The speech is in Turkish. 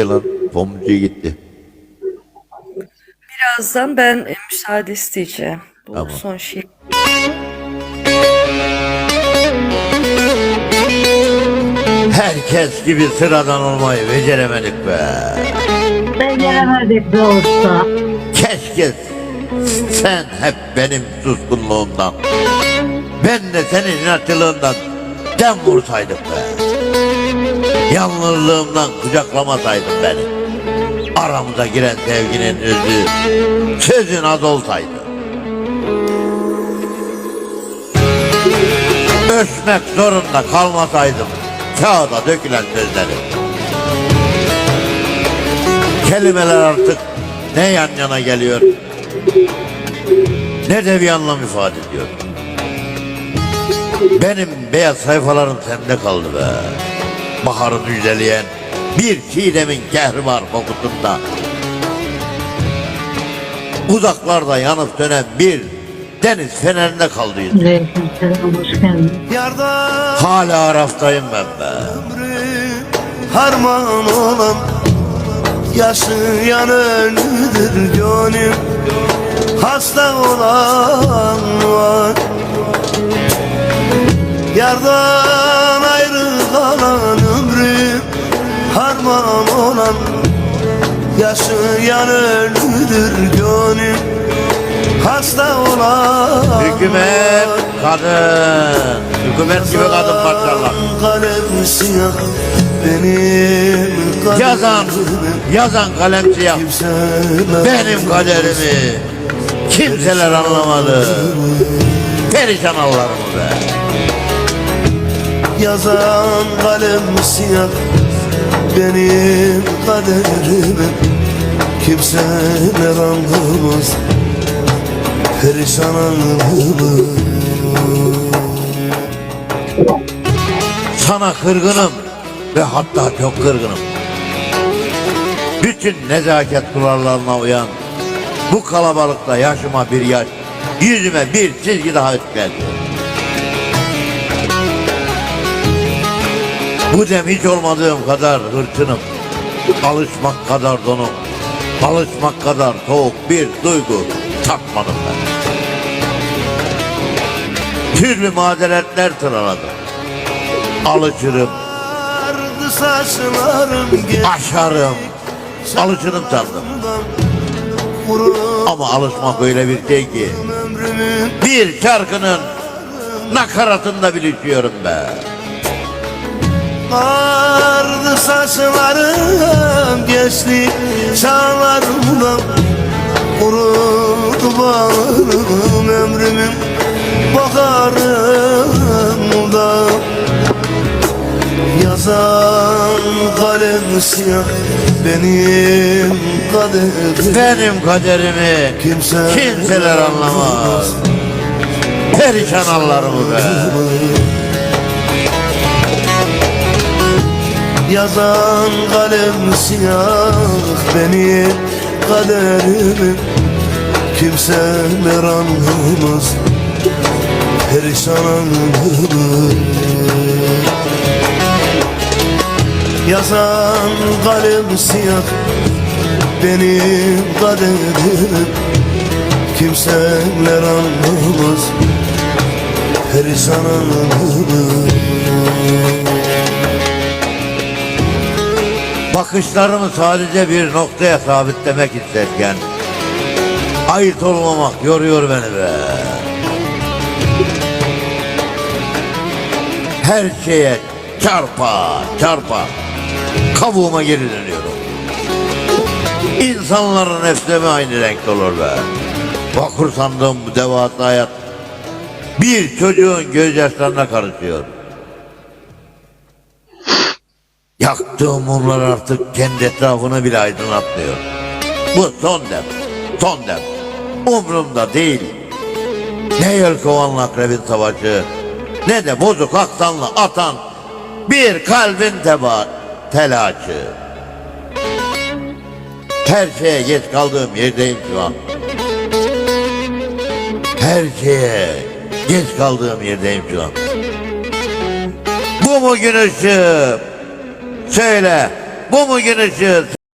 Yılan pomcu gitti. Birazdan ben e, müsaade isteyeceğim. Bu Tamam. son şey. Herkes gibi sıradan olmayı beceremedik be. Beceremedik be usta. Keşke sen hep benim suskunluğumdan, ben de senin inatçılığından dem vursaydık be. Yalnızlığımdan kucaklamasaydın beni. Aramıza giren sevginin özü, sözün az olsaydı. Ölçmek zorunda kalmasaydım kağıda dökülen sözleri. Kelimeler artık ne yan yana geliyor ne de bir anlam ifade ediyor. Benim beyaz sayfalarım sende kaldı be. Baharı müjdeleyen bir çiğdemin kehri var kokusunda. Uzaklarda yanıp sönen bir deniz fenerinde. Yardan Hala araftayım ben be. harman olan Yaşayan ölüdür gönül Hasta olan var Yardan ayrı kalan Harman olan Yaşayan ölüdür gönül Hasta olan Hükümet kadın. Hükümet gibi kadın parçalar. Kalem siyah benim kaderim Yazan, yazan kalem siyah. Benim kaderimi kimseler anlamadı. Perişan Allah'ımı be. Yazan kalem siyah benim kaderimi Kimseler anlamaz Perişan Sana kırgınım ve hatta çok kırgınım. Bütün nezaket kurallarına uyan bu kalabalıkta yaşıma bir yaş, yüzüme bir çizgi daha üstledi. Bu dem hiç olmadığım kadar hırçınım. Alışmak kadar donum. Alışmak kadar soğuk bir duygu tatmadım ben. Türlü mazeretler sıraladım. Alışırım, aşarım, alışırım sandım. Ama alışmak öyle bir şey ki bir şarkının nakaratında bilişiyorum be. Ardı saçlarım geçti çağlarımdan Kurudu bağrım ömrümün baharında Yazan kalem siyah benim kaderim Benim kaderimi Kimse- kimseler anlamaz. Perişan Allah'ımı be. Yazan kalem siyah benim kaderimi. Kimseler anlamaz Perişan anlamaz Yazan kalem siyah benim kaderimi. Kimseler anlamaz Perişan anlamaz Bakışlarımı sadece bir noktaya sabitlemek isterken ayırt olmamak yoruyor beni be. Her şeye çarpa çarpa kabuğuma geri dönüyorum. İnsanların hepsi mi aynı renkte olur be? Vakur sandığım bu devasa hayat bir çocuğun gözyaşlarına karışıyor. Yaktığım mumlar artık kendi etrafını bile aydınlatmıyor. Bu son dem, son dem. Umrumda değil. Ne yelkovanlı akrebin savaşı, ne de bozuk aksanlı atan bir kalbin teba telaşı. Her şeye geç kaldığım yerdeyim şu an. Her şeye geç kaldığım yerdeyim şu an. Bu mu gün ışığım? Söyle Bu mu gün